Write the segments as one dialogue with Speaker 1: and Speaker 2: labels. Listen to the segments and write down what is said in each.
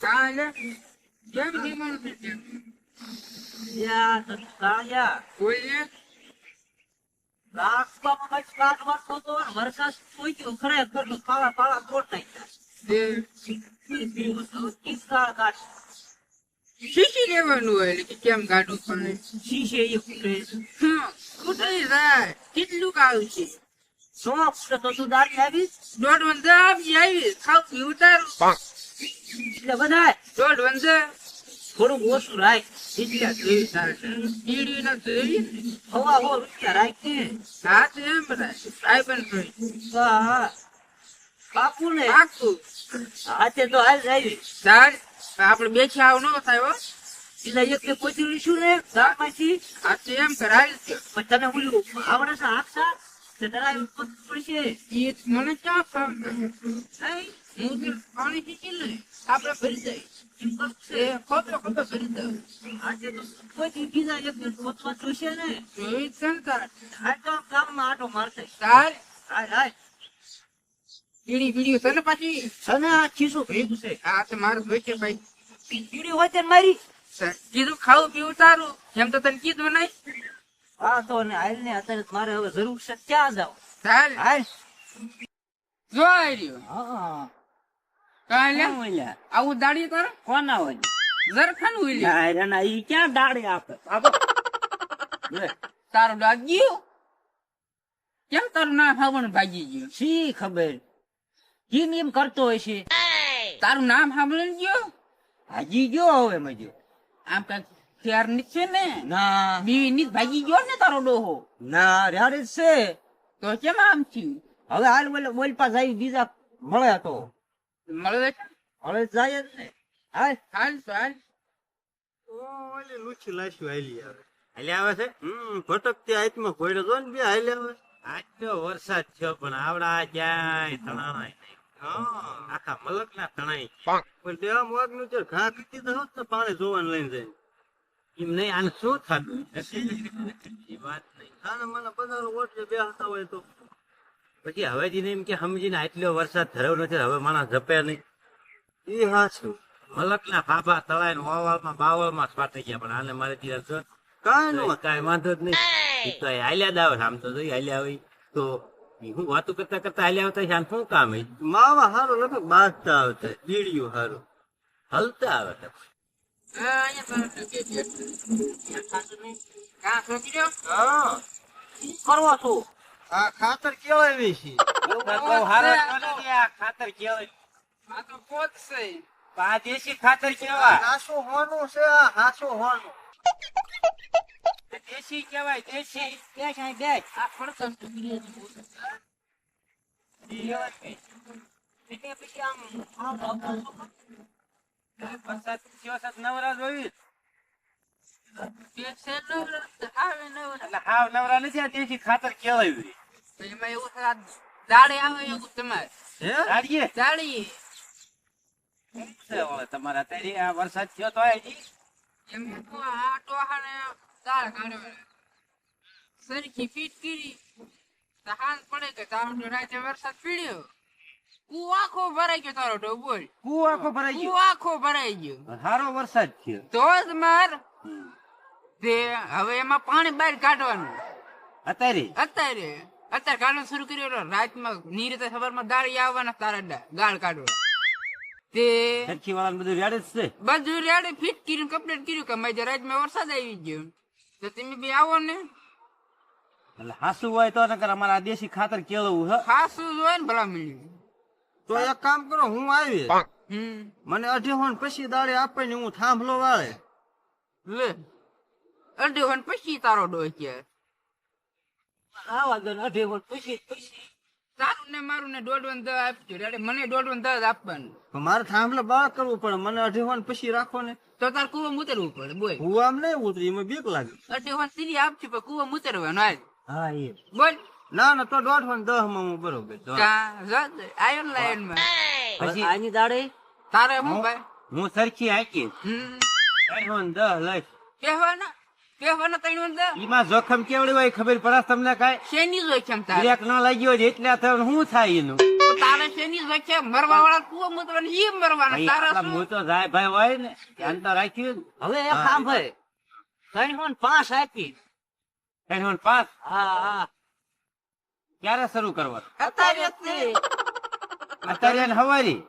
Speaker 1: કાલે કેમ ધીમાનું થઈ ગયું?
Speaker 2: યા તને કાળિયા
Speaker 1: બોલીએ
Speaker 2: રાખવામાં કઈ કાટ વાળતો તો વરસાદ કોઈ ગયો ખરેખર તો કાળા કાળા કોટ નાખ્યા
Speaker 1: તે
Speaker 2: ઈ કાળા કાટ
Speaker 1: શીશી લેવાનું હોય એટલે કે કેમ ગાડું પડે
Speaker 2: શીશે એ ફૂટે
Speaker 1: હા કુટલી જાય કેટલું કાળું છે
Speaker 2: સો ફૂટે તો તું દાડી આવી બધાય
Speaker 1: દોઢ વંદા.
Speaker 2: થોડુંક ઓછું રાખ.
Speaker 1: એટલા જોઈ તારે કીડી ન. જોઈ
Speaker 2: હવા હો રૂપિયા રાખ ને
Speaker 1: તો એમ બધા સાહેબન
Speaker 2: જોઈ બાપુ ને
Speaker 1: પાકું
Speaker 2: આજે તો હાલ જાય
Speaker 1: તાર આપણે બેઠી આવ ન થાય
Speaker 2: એટલે એક ને લઈશું ને ગામમાંથી
Speaker 1: આ તો એમ કરાય
Speaker 2: પણ તને બોલ્યું આવડે છે આપતા તે તારા પડશે.
Speaker 1: એ મને ક્યાં પાણી શીખી લે આપણે ભરી જાય
Speaker 2: એમ કરશે.
Speaker 1: એ ખોટો ખોટો ભરી દઉં
Speaker 2: આજે કોઈ એક ને ગોતવા જોશે ને
Speaker 1: જોઈ છે ને તાર
Speaker 2: આ તો ગામમાં આટો મારશે
Speaker 1: તાર
Speaker 2: હાય હાય
Speaker 1: કીડી બીડી છે ને પાછી
Speaker 2: અને આ ખીસું ભેગું છે
Speaker 1: આ તો મારું જોઈ છે ભાઈ
Speaker 2: કીડી હોય મારી
Speaker 1: કીધું ખાવું પીવું તારું એમ તો તને કીધું નહીં
Speaker 2: હા તો ને હાલ ને અત્યારે મારે હવે જરૂર છે ક્યાં જાવ
Speaker 1: ચાલ
Speaker 2: હાલ
Speaker 1: જો આવી રહ્યો
Speaker 2: હા?
Speaker 1: આવું દાડી કર.
Speaker 2: કોના હોય
Speaker 1: જરખાન ઉલી
Speaker 2: ના ઈ ક્યાં દાડી આપે?
Speaker 1: તારું લાગ્યું કેમ તારું નામ હાવણ ભાગી ગયું?
Speaker 2: શી ખબર? કેમ એમ કરતો હોય છે.
Speaker 1: તારું નામ સાંભળી ગયો?
Speaker 2: હાજી ગયો હવે મજો
Speaker 1: આમ કંઈક ત્યારની છે ને?
Speaker 2: ના.
Speaker 1: બીવી ની ભાગી ગયો ને તારો ડોહો?
Speaker 2: ના રે છે
Speaker 1: તો કેમ આમ થયું?
Speaker 2: હવે હાલ બોલે બોલ પાસ આવી બીજા મળે તો.
Speaker 1: મળે
Speaker 2: હવે જાય જ ને હાલ.
Speaker 1: હાલ હાલ.
Speaker 3: ઓલી લુછી લાશી હાલી આવે. હાલી આવે છે? હમ ભટકતી હાથમાં ઘોડે જો ને બે હાલી આવે. આજ તો વરસાદ થયો પણ આવડા ક્યાંય તણાય આખા મલક ના તણાય પણ દેવા મોગનું છે ઘા કીધી તો ને પાણી જોવાનું લઈને જાય. એમ નહીં આને શું થતું? એ વાત નહીં. મને બધા ઓટલે બે હતા હોય તો. પછી હવેથી એમ કે સમજીને આટલો વરસાદ થયો નથી હવે માણસ જપે નહીં. એ હા છું મલકના ફાફા તળાય વાવળમાં બાવળમાં સ્વાટી ગયા પણ આને મારે ત્યાં છો કાંઈ નો કાંઈ વાંધો જ નહીં. તો હાલ્યા જ આવે આમ તો જોઈ હાલ્યા હોય. તો હું વાતું કરતા કરતા હાલ્યા આવતા આને શું કામ હે માવા હારો લગભગ બાજતા આવતા બીડીયું હારું. હલતા આવે
Speaker 2: કરવો છું.
Speaker 3: આ ખાતર કેવાય છે. આ ખાતર કેવાય
Speaker 1: આ તો પોત છે.
Speaker 3: આ દેશી ખાતર કેવા હાસું હોનું છે આ હાસું હોનું. દેશી કેવાય દેશી.
Speaker 2: બેસ અહીં બેસ
Speaker 1: આ ફરતો
Speaker 3: છે.
Speaker 1: એટલે
Speaker 3: એટલે હાવ નવરા નથી આ દેશી ખાતર કેવાય એવી.
Speaker 1: તો એમાં એવું છે, આ દાડે આવે એવું તમારે.
Speaker 3: હે? દાડીએ?
Speaker 1: દાડી
Speaker 3: છે હવે તમારા અત્યારે આ વરસાદ થયો તો હજી
Speaker 1: એમ તો આ ટોહાને દાળ કાઢવાના. સરખી ફીટ કરી. તો હાંજ પડે કે તાવડો રાતે વરસાદ પીડ્યો. કૂવો આખો ભરાઈ ગયો તારો તો બોલ.
Speaker 3: કૂવો આખો ભરાઈ
Speaker 1: કૂવો આખો ભરાઈ ગયો.
Speaker 3: ગયો સારો વરસાદ થયો.
Speaker 1: તો જ માર. તે હવે એમાં પાણી બહાર કાઢવાનું.
Speaker 3: અત્યારે?
Speaker 1: અત્યારે. અત્યારે કાઢવાનું શરૂ કર્યું રાતમાં નીરતે સવારમાં ગાળી આવવાના તારા ગાળ કાઢવા. તે
Speaker 3: સરખી વાળા બધું રેડે જ છે?
Speaker 1: બધું રેડે ફિટ કર્યું કમ્પ્લીટ કર્યું કે મારી રાતમાં વરસાદ આવી ગયો. તો તમે બી આવો ને.
Speaker 3: એટલે હાસુ હોય તો નકર અમારા દેશી ખાતર કેળવું હે.
Speaker 1: હાસુ હોય ને ભલા મળ્યું
Speaker 3: તો એક કામ કરો હું આવી. મને અઢી પછી દાડે આપે ને હું થાંભલો વાળે.
Speaker 1: લે. અઢી પછી તારો ડોહ છે
Speaker 2: આવા વાંધો ને અઢી પછી પછી
Speaker 1: તારું ને મારું ને દોઢ વન દસ આપજો એટલે મને દોઢ વન દવા આપવાનું
Speaker 3: મારે થાંભલે બાળ કરવું પડે મને અઢી હોન પછી રાખો ને
Speaker 1: તો તાર કુવા ઉતરવું પડે બોલ
Speaker 3: હું આમ નહીં ઉતરી એમાં બીક લાગે
Speaker 1: અઢી વન સીધી આપજો પણ કુવા ઉતરવાનું આજ
Speaker 3: હા એ
Speaker 1: બોલ
Speaker 3: ના ના તો દોઢ વન દહમાં હું બરોબર આયન
Speaker 1: કા જા આયો ને લાઈનમાં
Speaker 2: પછી આની દાડે
Speaker 1: તારે હું ભાઈ
Speaker 3: હું સરખી હાકી દહ લઈશ
Speaker 1: કહેવાના કહેવાના
Speaker 3: જોખમ કેવડી હોય ખબર પડે તમને કાંઈ?
Speaker 1: શેની જોખમ તારે?
Speaker 3: બ્રેક ન લાગ્યો હોય એટલે થયું શું થાય એનું?
Speaker 1: તારે શેની જોખમ? મરવા વાળા તું મતવાનું ઈ મરવાના તારા હું
Speaker 3: તો જાય ભાઈ હોય ને ધ્યાન તો રાખ્યું ને.
Speaker 2: હવે એ કામ ભાઈ ત્રણ પાંચ આપી.
Speaker 3: ત્રણ પાંચ?
Speaker 2: હા હા.
Speaker 3: ક્યારે શરૂ કરવાનું
Speaker 1: અત્યારે
Speaker 3: અત્યારે હવારી.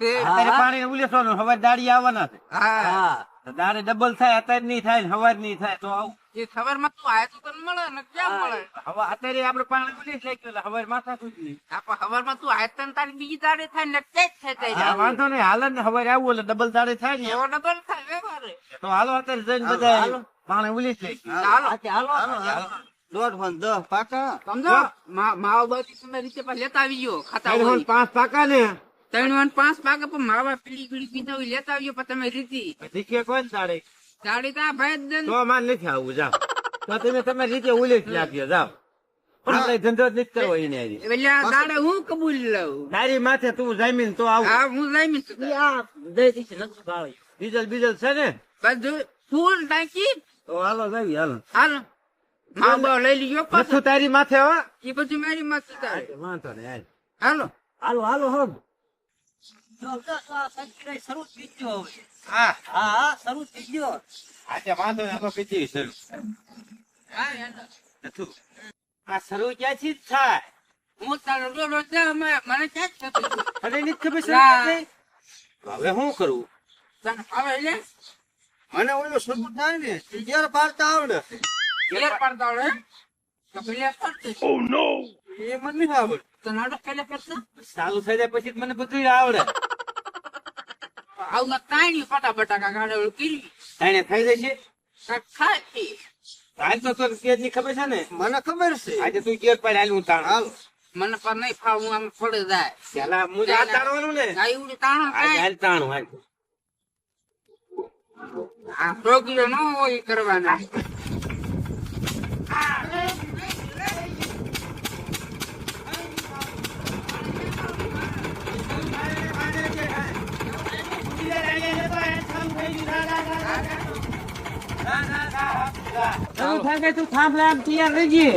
Speaker 3: અત્યારે પાણી ઉલેસવાનું હવે દાડી આવવાના છે.
Speaker 1: હા.
Speaker 2: હા
Speaker 3: તો દાડે ડબલ થાય અત્યારે નહીં થાય સવાર નહીં થાય તો આવું.
Speaker 1: એ માં તું આય તો તને મળે ને ક્યાં મળે?
Speaker 3: હવે અત્યારે આપડે પાણી ઉલેસ લઈ એટલે હવાર માથા સુધી.
Speaker 1: આપા માં તું આય તને તારી બીજી દાડે થાય ને તે જ થાય તારી
Speaker 3: વાંધો નહીં હાલ ને સવારે આવું એટલે ડબલ દાડે થાય ને.
Speaker 1: એવો ડબલ થાય વ્યવહારે.
Speaker 3: તો હાલો અત્યારે જઈને
Speaker 2: હાલો,
Speaker 3: બધા
Speaker 2: હાલો.
Speaker 3: પાણી ઉલેસ લઈ
Speaker 1: હાલો.
Speaker 2: હાલો.
Speaker 3: દોઢ ફોન દસ પાકા?
Speaker 1: સમજો? મા- માવા બાથી તમે રીતે પાછા લેતા આવી ગયો ખાતા
Speaker 3: પાંચ પાકા ને.
Speaker 1: ત્રણ વાન પાંચ પાકે પણ માવા પીડી પીડી પીધા હોય લેતા આવ્યો પણ તમે રીતિ
Speaker 3: શીખે કોણ દાડે
Speaker 1: દાડી તા ભાઈ જ.
Speaker 3: તો માન નથી આવું જાવ તો તમે તમે રીતે ઉલેસ લાગ્યો જાવ પણ કઈ ધંધો જ નથી કરવો એને.
Speaker 1: એટલે દાડે હું કબૂલ લઉં?
Speaker 3: તારી માથે તું જામીન તો આવું.
Speaker 1: હા હું લઈ છું
Speaker 2: ઈ આ દઈ દીધી નથી ગાળી
Speaker 3: ડીઝલ બીજલ છે ને?
Speaker 1: બધું ફૂલ ટાંકી?
Speaker 3: તો હાલો જાવી હાલો.
Speaker 1: હાલો. માવા લઈ લીધો પાછો.
Speaker 3: તારી માથે હો.
Speaker 1: એ પછી મારી માથે તારે
Speaker 3: વાંધો હાલ.
Speaker 1: હાલો.
Speaker 3: હાલો હાલો હો
Speaker 2: જો, જો, જો, આ સંકીર્ણ શરૂ હવે
Speaker 3: આજે વાંધો ને આપણે શરૂ. નથું આ શરૂ થાય
Speaker 1: હું તારો રોજ જા, મને ક્યાં જ
Speaker 3: હવે શું કરું
Speaker 1: તને એટલે?
Speaker 3: મને ઓલો શરૂ થાય ને ઘેર પાડતા આવડે
Speaker 1: ઘેર પાડતા આવડે? તો પેલા.
Speaker 3: એ મને નહીં આવડે
Speaker 1: તો નાટક પેલા કરતા?
Speaker 3: ચાલુ થઈ જાય પછી મને બધું આવડે.
Speaker 1: આવું તાણી પટા બટાકા ગાડે ઓલું
Speaker 3: થઈ જશે
Speaker 1: કાંઈક છે.
Speaker 3: આજ તો તને કેજની ખબર છે ને? મને ખબર છે. આજે તું ઘેર પાડ હાલ હું તાણ. હાલ.
Speaker 1: મને પર નહીં ફાવ હું આમ પડી જાય.
Speaker 3: પેલા મુજે આ તાણવાનું ને?
Speaker 1: આ તાણો
Speaker 3: હાલ તાણું હાલ.
Speaker 1: આ પ્રોગ્રામ ન હોય કરવાના.
Speaker 3: શરૂ થાય કે તું થાંભલા આમ તૈયાર રહી જઈએ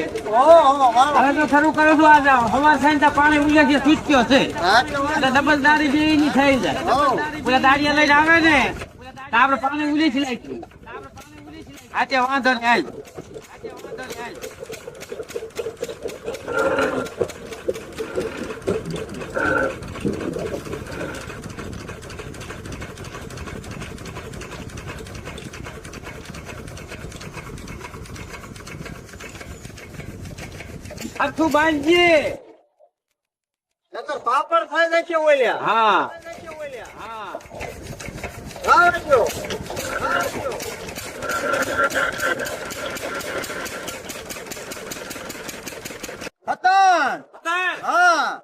Speaker 3: હવે તો શરૂ કરો છો આજે હવા થાય ને તો પાણી ઉલ્યા છે છૂટક્યો છે એટલે ડબલ દાડી જે એની થઈ જાય પેલા દાડિયા લઈને આવે ને તો આપણે પાણી ઉલી છે લાગ્યું આજે વાંધો નહીં હાલ આખું બાંધજે.
Speaker 4: પાપડ થાય ને કે ઓલ્યા
Speaker 3: હા હા
Speaker 4: આવજો ખતન. હા.